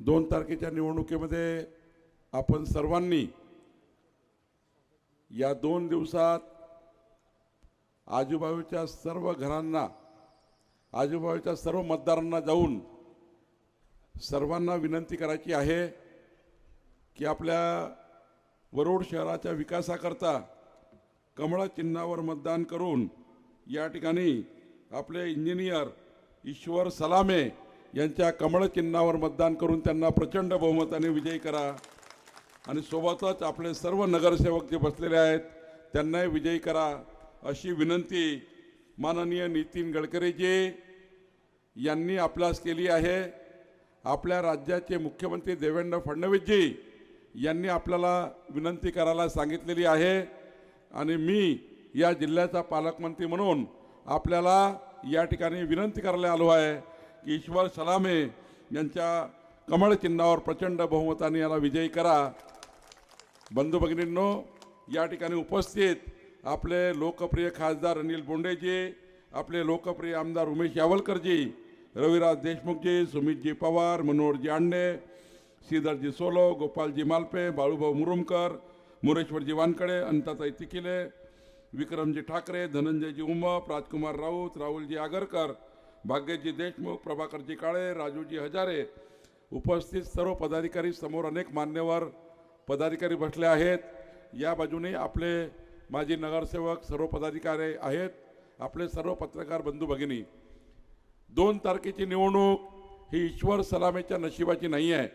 दोन तारखेच्या निवडणुकीमध्ये आपण सर्वांनी या दोन दिवसात आजूबाजूच्या सर्व घरांना आजूबाजूच्या सर्व मतदारांना जाऊन सर्वांना विनंती करायची आहे की आपल्या वरोड शहराच्या विकासाकरता कमळ चिन्हावर मतदान करून या ठिकाणी आपले इंजिनियर ईश्वर सलामे यांच्या कमळ चिन्हावर मतदान करून त्यांना प्रचंड बहुमताने विजयी करा. आणि सोबतच आपले सर्व नगरसेवक जे बसलेले आहेत त्यांनाही विजयी करा. अशी विनंती माननीय नितीन गडकरीजी यांनी आपल्यास केली आहे. आपल्या राज्याचे मुख्यमंत्री देवेंद्र फडणवीसजी यांनी आपल्याला विनंती करायला सांगितलेली आहे. आणि मी या जिल्ह्याचा पालकमंत्री म्हणून आपल्याला या ठिकाणी विनंती करायला आलो आहे. की ईश्वर सलामे यांच्या कमळ चिन्हावर प्रचंड बहुमताने याला विजयी करा. बंधू भगिनींनो या ठिकाणी उपस्थित आपले लोकप्रिय खासदार अनिल बोंडेजी आपले लोकप्रिय आमदार उमेश यावलकरजी रविराज देशमुखजी सुमितजी पवार मनोहरजी आंडे श्रीधरजी सोलो गोपालजी मालपे बाळूभाऊ मुरुमकर मुरेश्वरजी वानकडे अंताताई तिकिले विक्रमजी ठाकरे धनंजयजी उमप राजकुमार राऊत राहुलजी आगरकर भाग्यजी देशमुख प्रभाकरजी काळे राजूजी हजारे उपस्थित सर्व पदाधिकारी समोर अनेक मान्यवर पदाधिकारी बसले आहेत. या बाजूने आपले माजी नगरसेवक सर्व पदाधिकारी आहेत. आपले सर्व पत्रकार बंधू भगिनी दोन तारखेची निवडणूक ही ईश्वर सलामेच्या नशिबाची नाही आहे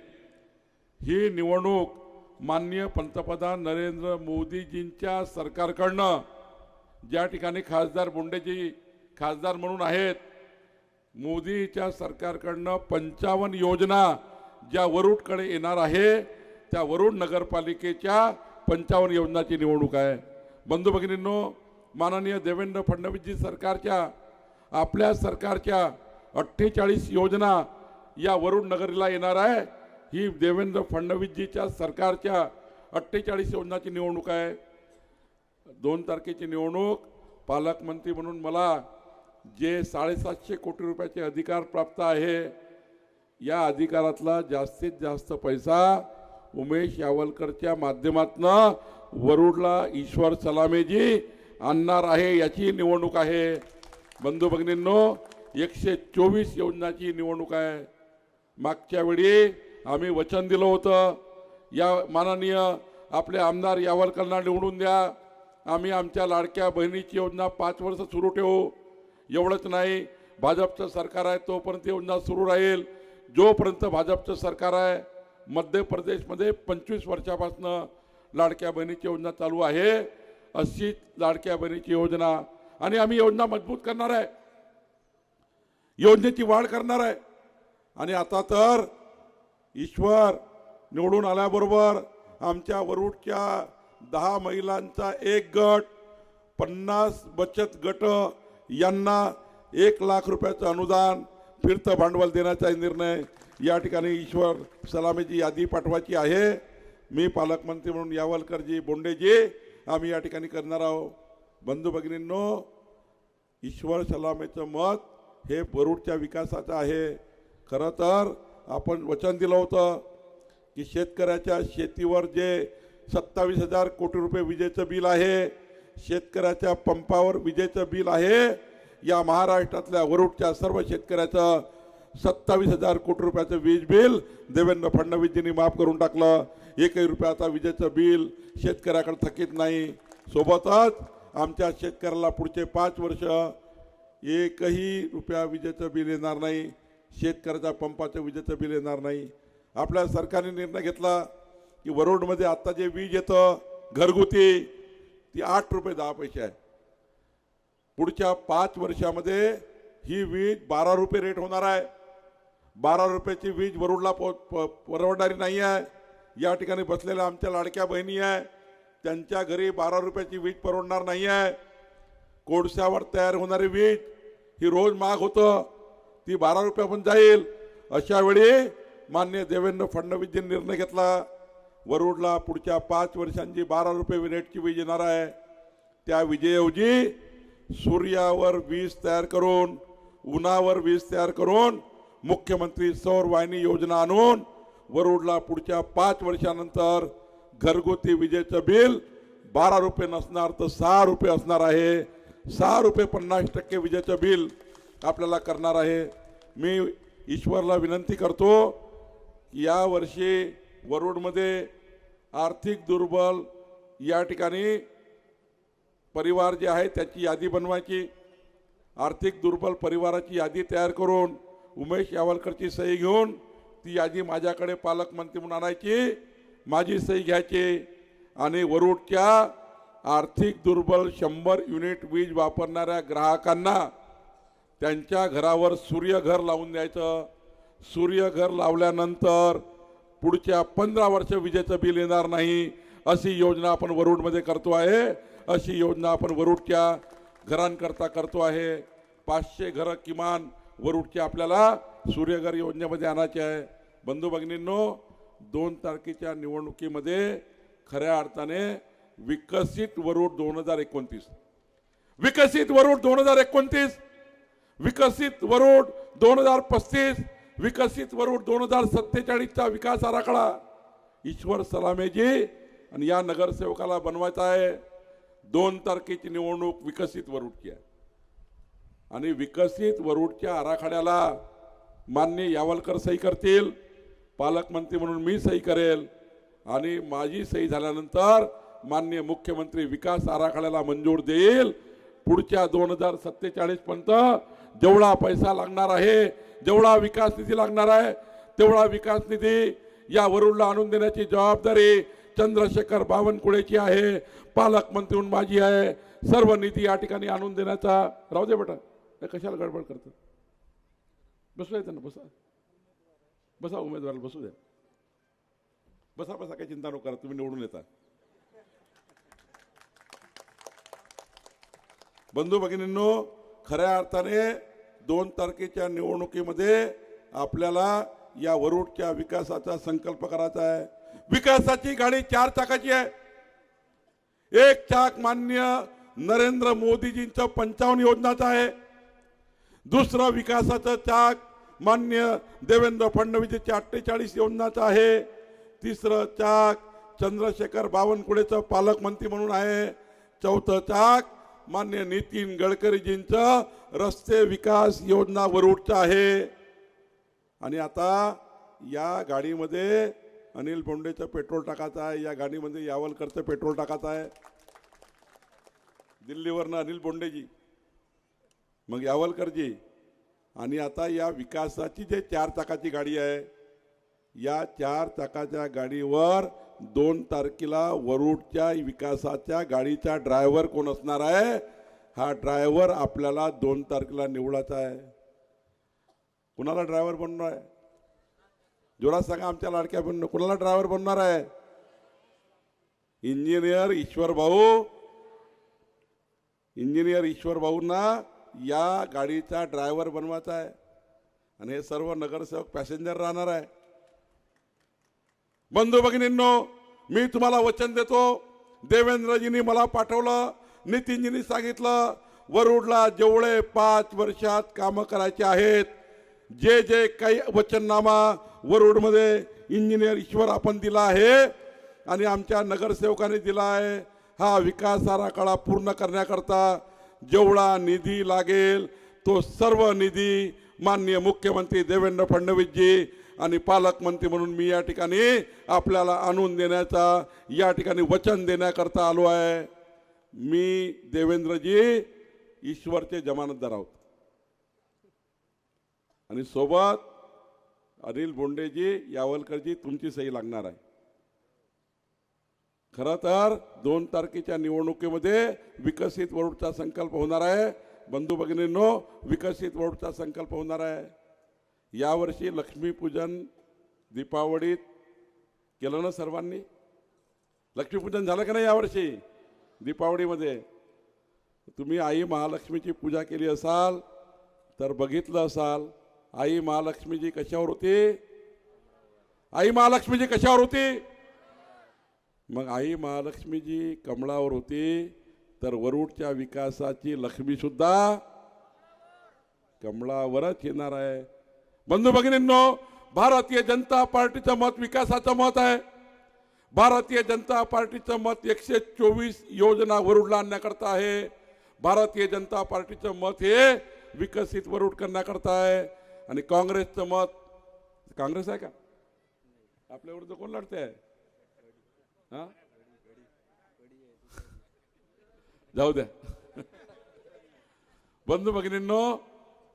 ही निवडणूक माननीय पंतप्रधान नरेंद्र मोदीजींच्या सरकारकडनं ज्या ठिकाणी खासदार बोंडेजी खासदार म्हणून आहेत मोदीच्या सरकारकडनं पंचावन्न योजना ज्या वरुडकडे येणार आहे त्या वरुड नगरपालिकेच्या पंचावन्न योजनाची निवडणूक आहे. बंधू भगिनींनो माननीय देवेंद्र फडणवीसजी सरकारच्या आपल्या सरकारच्या अठ्ठेचाळीस योजना या वरुड नगरीला येणार आहे. ही देवेंद्र फडणवीसजीच्या सरकारच्या अठ्ठेचाळीस योजनाची निवडणूक आहे. दोन तारखेची निवडणूक पालकमंत्री म्हणून मला जे साडेसातशे कोटी रुपयाचे अधिकार प्राप्त आहे या अधिकारातला जास्तीत जास्त पैसा उमेश यावलकरच्या माध्यमातनं वरुडला ईश्वर सलामेजी आणणार आहे याची निवडणूक आहे. बंधू भगिनींनो एकशे चोवीस योजनाची निवडणूक आहे. मागच्या वेळी आम्ही वचन दिलं होतं. या माननीय आपले आमदार यावलकरांना निवडून द्या. आम्ही आमच्या लाडक्या बहिणीची योजना पाच वर्ष सुरू ठेवू. एवढंच नाही भाजपचं सरकार आहे तोपर्यंत योजना सुरू राहील. जोपर्यंत भाजपचं सरकार आहे मध्य प्रदेशमध्ये पंचवीस वर्षापासून लाडक्या बहिणीची योजना चालू आहे. अशीच लाडक्या बहिणीची योजना आणि आम्ही योजना मजबूत करणार आहे. योजनेची वाढ करणार आहे. आणि आता तर ईश्वर निवडून आल्याबरोबर आमच्या वरुडच्या दहा महिलांचा एक गट पन्नास बचत गट यांना एक लाख रुपयाचं अनुदान फिरतं भांडवल देण्याचा निर्णय या ठिकाणी ईश्वर सलामीची यादी पाठवायची आहे. मी पालकमंत्री म्हणून यावलकरजी बोंडेजी आम्ही या ठिकाणी करणार आहोत. बंधू भगिनींनो ईश्वर सलामेचं मत हे वरुडच्या विकासाचं आहे. खरं तर आपण वचन दिलं होतं की शेतकऱ्याच्या शेतीवर जे सत्तावीस हजार कोटी रुपये विजेचं बिल आहे शेतकऱ्याच्या पंपावर विजेचं बिल आहे. या महाराष्ट्रातल्या वरुडच्या सर्व शेतकऱ्याचं सत्तावीस हजार कोटी रुपयाचं वीज बिल देवेंद्र फडणवीसजींनी माफ करून टाकलं. एकही रुपयाचा विजेचं बिल शेतकऱ्याकडे थकीत नाही. सोबतच आमच्या शेतकऱ्याला पुढचे पाच वर्ष एकही रुपया विजेचं बिल येणार नाही. शेतकऱ्याच्या पंपाचं विजेचं बिल येणार नाही. आपल्या सरकारने निर्णय घेतला की वरुडमध्ये आत्ता जे वीज येतं घरगुती ती आठ रुपये दहा पैसे आहे पुढच्या पाच वर्षामध्ये ही वीज बारा रुपये रेट होणार आहे. बारा रुपयाची वीज वरुडला पो प- परवडणारी नाही आहे. या ठिकाणी बसलेल्या आमच्या लाडक्या बहिणी आहे. त्यांच्या घरी बारा रुपयाची वीज परवडणार नाही आहे. कोळशावर तयार होणारी वीज ही रोज महाग होतं. ती बारा रुपयापर्यंत जाईल. अशावेळी मान्य देवेंद्र फडणवीसजींनी निर्णय घेतला. वरुडला पुढच्या पाच वर्षांची बारा रुपये विनेटची वीज येणार आहे. त्या विजेऐवजी सूर्यावर वीज तयार करून उन्हावर वीज तयार करून मुख्यमंत्री सौर वाहिनी योजना आणून वरुडला पुढच्या पाच वर्षानंतर घरगुती विजेचं बिल बारा रुपये नसणार तर सहा रुपये असणार आहे. सहा रुपये पन्नास टक्के विजेचं बिल आपल्याला करणार आहे. मी ईश्वरला विनंती करतो की वरुडमध्ये आर्थिक दुर्बल या ठिकाणी परिवार जे आहे त्याची यादी बनवायची आर्थिक दुर्बल परिवाराची यादी तयार करून उमेश यावलकरची सही घेऊन ती यादी माझ्याकडे पालकमंत्री म्हणून आणायची माझी सही घ्यायची आणि वरुडच्या आर्थिक दुर्बल शंभर युनिट वीज वापरणाऱ्या ग्राहकांना त्यांच्या घरावर सूर्यघर लावून द्यायचं. सूर्यघर लावल्यानंतर पुढच्या पंधरा वर्ष विजेचं बिल येणार नाही अशी योजना आपण वरुडमध्ये करतो आहे. अशी योजना आपण वरुडच्या घरांकरता करतो आहे. पाचशे घरं किमान वरुडच्या आपल्याला सूर्यघर योजनेमध्ये आणायचे आहे. बंधू भगिनींनो दोन तारखेच्या निवडणुकीमध्ये खऱ्या अर्थाने विकसित वरुड दोन हजार एकोणतीस. विकसित वरुड दोन हजार एकोणतीस. विकसित वरुड दोन हजार पस्तीस. विकसित वरुड दोन हजार सत्तेचाळीसचा विकास आराखडा. ईश्वर सलामेजी आणि या नगरसेवकाला बनवायचा आहे. दोन तारखेची निवडणूक विकसित वरुडची आहे. आणि विकसित वरुडच्या आराखड्याला मान्य यावलकर सही करतील पालकमंत्री म्हणून मी सही करेल आणि माझी सही झाल्यानंतर मान्य मुख्यमंत्री विकास आराखड्याला मंजूर देईल. पुढच्या दोन हजार सत्तेचाळीसपर्यंत जेवढा पैसा लागणार आहे जेवढा विकास निधी लागणार आहे तेवढा विकास निधी या वरुडला आणून देण्याची जबाबदारी चंद्रशेखर बावनकुळेची आहे. पालकमंत्री म्हणून माझी आहे. सर्व निधी या ठिकाणी आणून देण्याचा राहू दे बेटा कशाला गडबड करतं? बसू द्या ना बसा. बसा उमेदवाराला बसू द्या. बसा बसा काही चिंता नको करा तुम्ही निवडून येता. बंधू भगिनींनो खऱ्या अर्थाने दोन तारखेच्या निवडणुकीमध्ये आपल्याला या वरुडच्या विकासाचा संकल्प करायचा आहे. विकासाची गाडी चार चाकाची आहे. एक चाक मान्य नरेंद्र मोदीजींचं पंचावन्न योजनाचं आहे. दुसरं विकासाचं चाक मान्य देवेंद्र फडणवीसच्या अठ्ठेचाळीस योजनाचं आहे. तिसरं चाक चंद्रशेखर बावनकुळेचं पालकमंत्री म्हणून आहे. चौथं चाक मान्य नितीन गडकरीजींचं रस्ते विकास योजना वरुडचं आहे. आणि आता या गाडीमध्ये अनिल बोंडेचं पेट्रोल टाकायचं आहे या गाडीमध्ये यावलकरचं पेट्रोल टाकायचं आहे. दिल्लीवरनं अनिल बोंडेजी मग यावलकरजी आणि आता या विकासाची जे चार चाकाची गाडी आहे या चार चाकाच्या गाडीवर दोन तारखेला वरुडच्या विकासाच्या गाडीचा ड्रायव्हर कोण असणार आहे? हा ड्रायव्हर आपल्याला दोन तारखेला निवडायचा आहे. कुणाला ड्रायव्हर बनणार आहे? जोरात सांगा आमच्या लाडक्या बहिणी कुणाला ड्रायव्हर बनणार आहे? इंजिनियर ईश्वर भाऊ. इंजिनियर ईश्वर भाऊंना या गाडीचा ड्रायव्हर बनवायचा आहे. आणि हे सर्व नगरसेवक पॅसेंजर राहणार आहे. बंधू भगिनींनो मी तुम्हाला वचन देतो. देवेंद्रजींनी मला पाठवलं नितीनजींनी सांगितलं वरुडला जेवढे पाच वर्षात कामं करायचे आहेत जे जे काही वचननामा वरुडमध्ये इंजिनियर ईश्वर आपण दिला आहे आणि आमच्या नगरसेवकांनी दिला आहे हा विकास आराखडा पूर्ण करण्याकरता जेवढा निधी लागेल तो सर्व निधी माननीय मुख्यमंत्री देवेंद्र फडणवीसजी आणि पालकमंत्री म्हणून मी या ठिकाणी आपल्याला आणून देण्याचा या ठिकाणी वचन देण्याकरता आलो आहे. मी देवेंद्रजी ईश्वरचे जमानतदार आहोत. आणि सोबत अनिल बोंडेजी यावलकरजी तुमची सही लागणार आहे. खरं तर दोन तारखेच्या निवडणुकीमध्ये विकसित वरुडचा संकल्प होणार आहे. बंधू भगिनींनो विकसित वरुडचा संकल्प होणार आहे. यावर्षी लक्ष्मीपूजन दीपावलीत केलं ना सर्वांनी? लक्ष्मीपूजन झालं का नाही यावर्षी दीपावलीमध्ये? तुम्ही आई महालक्ष्मीची पूजा केली असाल तर बघितलं असाल आई महालक्ष्मीजी कशावर होती? आई महालक्ष्मीजी कशावर होती? मग आई महालक्ष्मीजी कमळावर होती तर वरुडच्या विकासाची लक्ष्मी सुद्धा कमळावरच येणार आहे. बंधू भगिनींनो भारतीय जनता पार्टीचं मत विकासाचं मत आहे. भारतीय जनता पार्टीचं मत एकशे चोवीस योजना वरुडला आणण्याकरता आहे. भारतीय जनता पार्टीचं मत हे विकसित वरुड करण्याकरता आहे. आणि काँग्रेसचं मत काँग्रेस आहे का? आपल्या विरुद्ध कोण लढते आहे हां? जाऊ द्या. बंधू भगिनींनो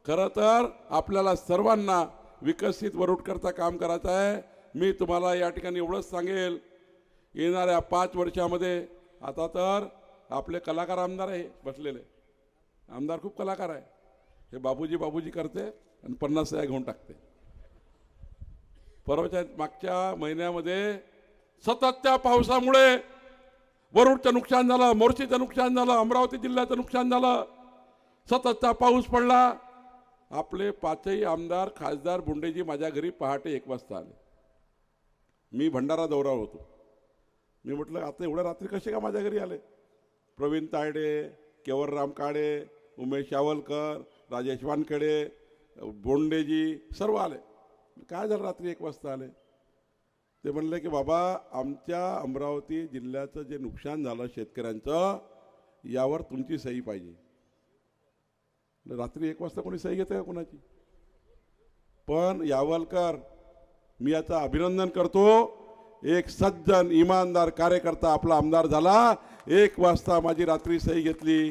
खरं तर आपल्याला सर्वांना विकसित वरुड करता काम करायचं आहे. मी तुम्हाला या ठिकाणी एवढंच सांगेल येणाऱ्या पाच वर्षामध्ये आता तर आपले कलाकार आमदार आहे बसलेले. आमदार खूप कलाकार आहे. हे बाबूजी बाबूजी करते आणि पन्नास हजार घेऊन टाकते. परवाच्या मागच्या महिन्यामध्ये सततच्या पावसामुळे वरुडचं नुकसान झालं मोर्शीचं नुकसान झालं अमरावती जिल्ह्याचं नुकसान झालं. सततचा पाऊस पडला. आपले पाचही आमदार खासदार बुंडेजी माझ्या घरी पहाटे एक वाजता आले. मी भंडारा दौरा होतो. मी म्हटलं आता एवढ्या रात्री कसे का माझ्या घरी आले? प्रवीण तायडे केवरराम काळे उमेश यावलकर राजेश वानखेडे बोंडेजी सर्व आले. काय झालं रात्री एक वाजता आले? ते म्हणले की बाबा आमच्या अमरावती जिल्ह्याचं जे नुकसान झालं शेतकऱ्यांचं यावर तुमची सही पाहिजे. रात्री एक वाजता कोणी सही घेते का कोणाची? पण यावलकर मी याचं अभिनंदन करतो. एक सज्जन इमानदार कार्यकर्ता आपला आमदार झाला. एक वाजता माझी रात्री सही घेतली.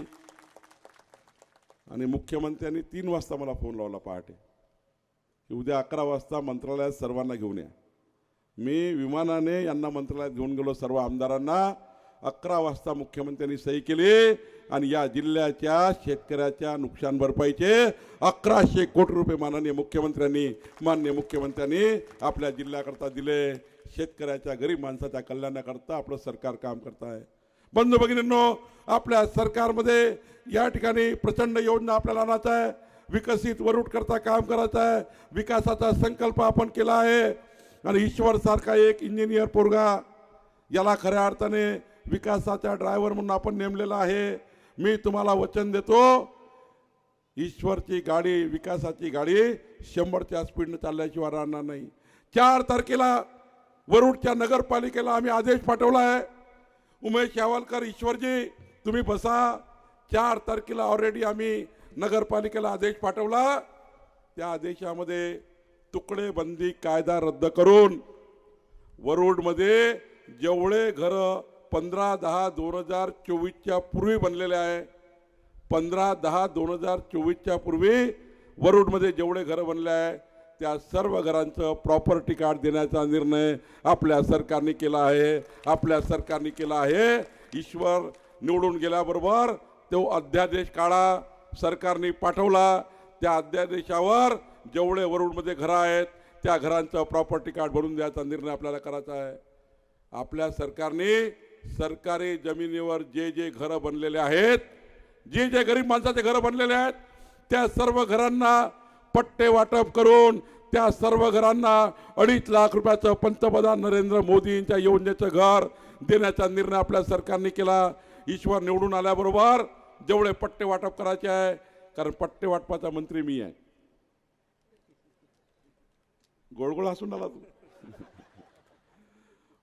आणि मुख्यमंत्र्यांनी तीन वाजता मला फोन लावला पहाटे. की उद्या अकरा वाजता मंत्रालयात सर्वांना घेऊन या. मी विमानाने यांना मंत्रालयात घेऊन गेलो सर्व आमदारांना. अकरा वाजता मुख्यमंत्र्यांनी सही केली आणि या जिल्ह्याच्या शेतकऱ्याच्या नुकसान भरपाईचे अकराशे कोटी रुपये माननीय मुख्यमंत्र्यांनी माननीय मुख्यमंत्र्यांनी आपल्या जिल्ह्याकरता दिले. शेतकऱ्याच्या गरीब माणसाच्या कल्याणाकरता आपलं सरकार काम करत आहे बंधू भगिनींनो आपल्या सरकारमध्ये या ठिकाणी प्रचंड योजना आपल्याला आणायचं आहे. विकसित वरुड करता काम करायचं आहे. विकासाचा संकल्प आपण केला आहे. आणि ईश्वर सारखा एक इंजिनियर पोरगा याला खऱ्या अर्थाने विकासाचा ड्रायव्हर म्हणून आपण नेमलेला आहे. मी तुम्हाला वचन देतो ईश्वरची गाडी विकासाची गाडी शंभरच्या स्पीडनं चालल्याशिवाय राहणार नाही. चार तारखेला वरुडच्या नगरपालिकेला आम्ही आदेश पाठवला आहे उमेश यावलकर ईश्वरजी तुम्ही बसा. चार तारखेला ऑलरेडी आम्ही नगरपालिकेला आदेश पाठवला. त्या आदेशामध्ये तुकडे बंदी कायदा रद्द करून वरुडमध्ये जेवढे घरं पंधरा दहा दोन हजार चोवीसच्या पूर्वी बनलेले आहे. पंधरा दहा दोन हजार चोवीसच्या पूर्वी वरुडमध्ये जेवढे घरं बनले आहे त्या सर्व घरांचं प्रॉपर्टी कार्ड देण्याचा निर्णय आपल्या सरकारने केला आहे. आपल्या सरकारने केला आहे. ईश्वर निवडून गेल्याबरोबर तो अध्यादेश काढा सरकारने पाठवला. त्या अध्यादेशावर जेवढे वरुडमध्ये घरं आहेत त्या घरांचं प्रॉपर्टी कार्ड भरून द्यायचा निर्णय आपल्याला करायचा आहे. आपल्या सरकारने सरकारी जमिनीवर जे जे घरं बनलेले आहेत जे जे गरीब माणसाचे घरं बनलेले आहेत त्या सर्व घरांना पट्टे वाटप करून त्या सर्व घरांना अडीच लाख रुपयाचं पंतप्रधान नरेंद्र मोदींच्या योजनेचं घर देण्याचा निर्णय आपल्या सरकारने केला. ईश्वर निवडून आल्याबरोबर जेवढे पट्टे वाटप करायचे आहे कारण पट्टे वाटपाचा मंत्री मी आहे. गोळगोळ हसून आला तू.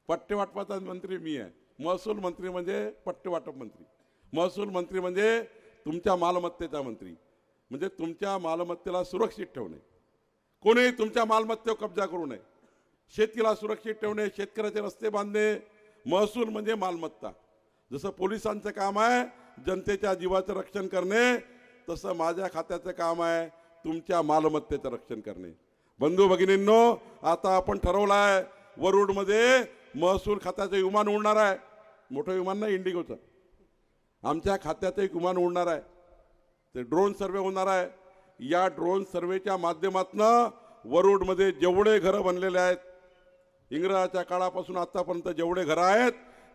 पट्टे वाटपाचा मंत्री मी आहे. महसूल मंत्री म्हणजे पट्टेवाटप मंत्री. महसूल मंत्री म्हणजे तुमच्या मालमत्तेचा मंत्री. म्हणजे तुमच्या मालमत्तेला सुरक्षित ठेवणे. कोणीही तुमच्या मालमत्तेवर कब्जा करू नये. शेतीला सुरक्षित ठेवणे शेतकऱ्याचे रस्ते बांधणे महसूल म्हणजे मालमत्ता. जसं पोलिसांचं काम आहे जनतेच्या जीवाचं रक्षण करणे तसं माझ्या खात्याचं काम आहे तुमच्या मालमत्तेचं रक्षण करणे. बंधू भगिनींनो आता आपण ठरवलं आहे वरुडमध्ये महसूल खात्याचं विमान उडणार आहे. मोठं विमान नाही इंडिगोचं. आमच्या खात्याचं एक विमान उडणार आहे. ते ड्रोन सर्वे होणार आहे. या ड्रोन सर्वेच्या माध्यमातून वरुडमध्ये जेवढे घरं बनलेले आहेत इंग्रजाच्या काळापासून आत्तापर्यंत जेवढे घरं आहेत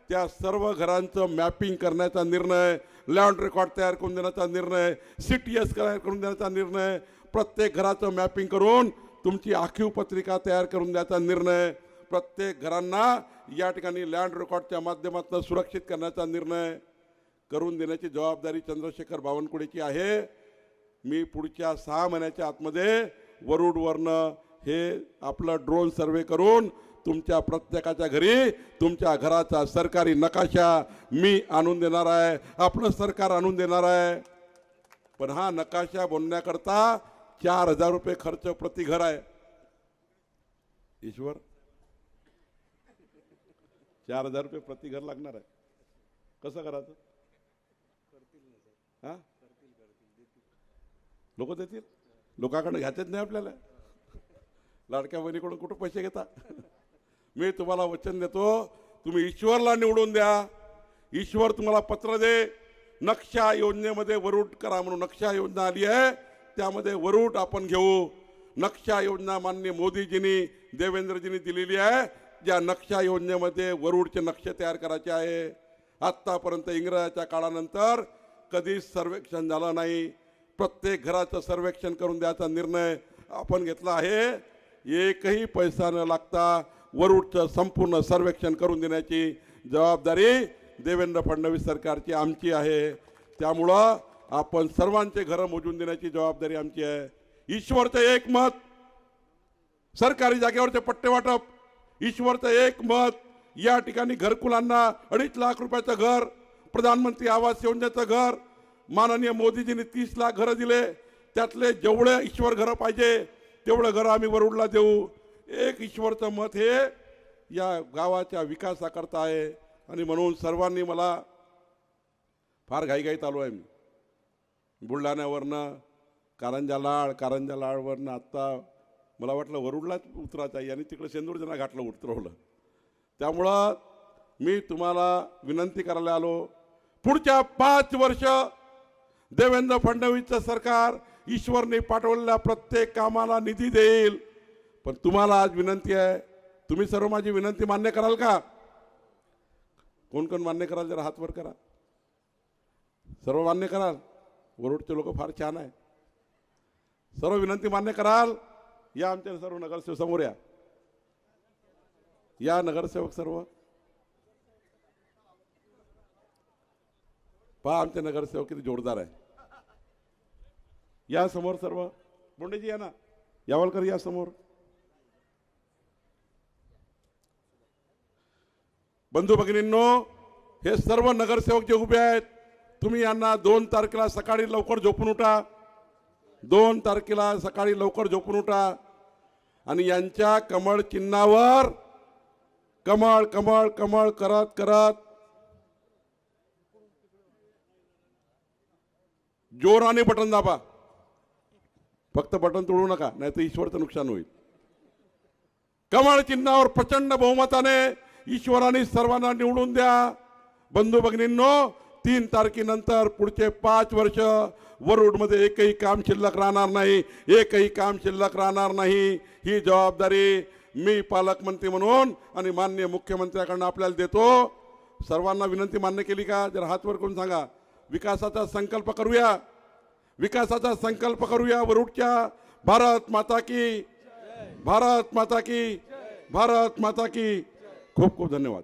त्या सर्व घरांचं मॅपिंग करण्याचा निर्णय लँड रेकॉर्ड तयार करून देण्याचा निर्णय सी टी एस तयार करून देण्याचा निर्णय प्रत्येक घराचं मॅपिंग करून तुमची आखीव पत्रिका तयार करून द्यायचा निर्णय प्रत्येक घरांना या ठिकाणी लँड रेकॉर्डच्या माध्यमातून सुरक्षित करण्याचा निर्णय करून देण्याची जबाबदारी चंद्रशेखर बावनकुळेची आहे. मी पुढच्या सहा महिन्याच्या आतमध्ये वरुडवरनं हे आपलं ड्रोन सर्वे करून तुमच्या प्रत्येकाच्या घरी तुमच्या घराचा सरकारी नकाशा मी आणून देणार आहे. आपलं सरकार आणून देणार आहे. पण हा नकाशा बनवण्याकरता चार हजार रुपये खर्च प्रति घर आहे. ईश्वर? चार हजार रुपये प्रति घर लागणार आहे. कसं करायचं? हां? लोक देतील? लोकांकडनं घ्यायचेच नाही आपल्याला. लाडक्या बहिणीकडून कुठं पैसे घेता? मी तुम्हाला वचन देतो तुम्ही ईश्वरला निवडून द्या. ईश्वर तुम्हाला पत्र दे. नक्षा योजनेमध्ये वरूट करा म्हणून नक्षा योजना आली आहे. त्यामध्ये वरूट आपण घेऊ. नक्षा योजना मान्य मोदीजींनी देवेंद्रजींनी दिलेली आहे. ज्या नक्षा योजनेमध्ये वरुडचे नक्षे तयार करायचे आहे आत्तापर्यंत इंग्रजाच्या काळानंतर कधीच सर्वेक्षण झालं नाही. प्रत्येक घराचं सर्वेक्षण करून द्यायचा निर्णय आपण घेतला आहे. एकही पैसा न लागता वरुडचं संपूर्ण सर्वेक्षण करून देण्याची जबाबदारी देवेंद्र फडणवीस सरकारची आमची आहे. त्यामुळं आपण सर्वांचे घरं मोजून देण्याची जबाबदारी आमची आहे. ईश्वरचं एक मत सरकारी जागेवरचे पट्टे वाटप ईश्वरचं एक मत या ठिकाणी घरकुलांना अडीच लाख रुपयाचं घर प्रधानमंत्री आवास योजनेचं घर माननीय मोदीजींनी तीस लाख घरं दिले. त्यातले जेवढे ईश्वर घरं पाहिजे तेवढं घरं आम्ही वरुडला देऊ. एक ईश्वरचं मत हे या गावाच्या विकासाकरता आहे. आणि म्हणून सर्वांनी मला फार घाईघाईत आलो आहे मी. बुलढाण्यावरनं कारंजा लाड कारंजा लाडवरनं आत्ता मला वाटलं वरुडलाच उतरायचं आहे. आणि तिकडे सेंदूरजना घाटला उतरवलं. त्यामुळं मी तुम्हाला विनंती करायला आलो. पुढच्या पाच वर्ष देवेंद्र फडणवीसचं सरकार ईश्वरने पाठवलेल्या प्रत्येक कामाला निधी देईल. पण तुम्हाला आज विनंती आहे तुम्ही सर्व माझी विनंती मान्य कराल का? कोण कोण मान्य कराल जरा हातवर करा. सर्व मान्य कराल. वरुडचे लोक फार छान आहे सर्व विनंती मान्य कराल. या आमच्या सर्व नगरसेवक समोर या. या नगरसेवक सर्व. पहा आमचे नगरसेवक किती जोरदार आहे. या समोर सर्व. बोंडेजी या ना. यावलकर या समोर. बंधू भगिनींनो हे सर्व नगरसेवक जे उभे आहेत तुम्ही यांना दोन तारखेला सकाळी लवकर झोपून उठा. दोन तारखेला सकाळी लवकर झोपून उठा. आणि यांच्या कमळ चिन्हावर कमळ कमळ कमळ करत करत जोराने बटन दाबा. फक्त बटन तोडू नका नाही तर ईश्वरचं नुकसान होईल. कमळ चिन्हावर प्रचंड बहुमताने ईश्वराने सर्वांना निवडून द्या. बंधू भगिनींनो तीन तारखेनंतर पुढचे पाच वर्ष वरुडमध्ये एकही काम शिल्लक राहणार नाही एकही काम शिल्लक राहणार नाही. ही जबाबदारी मी पालकमंत्री म्हणून आणि माननीय मुख्यमंत्र्याकडनं आपल्याला देतो. सर्वांना विनंती मान्य केली का? जर हातवर करून सांगा. विकासाचा संकल्प करूया. विकासाचा संकल्प करूया वरुडच्या. भारत माता की. भारत माता की. भारत माता की. खूप खूप धन्यवाद.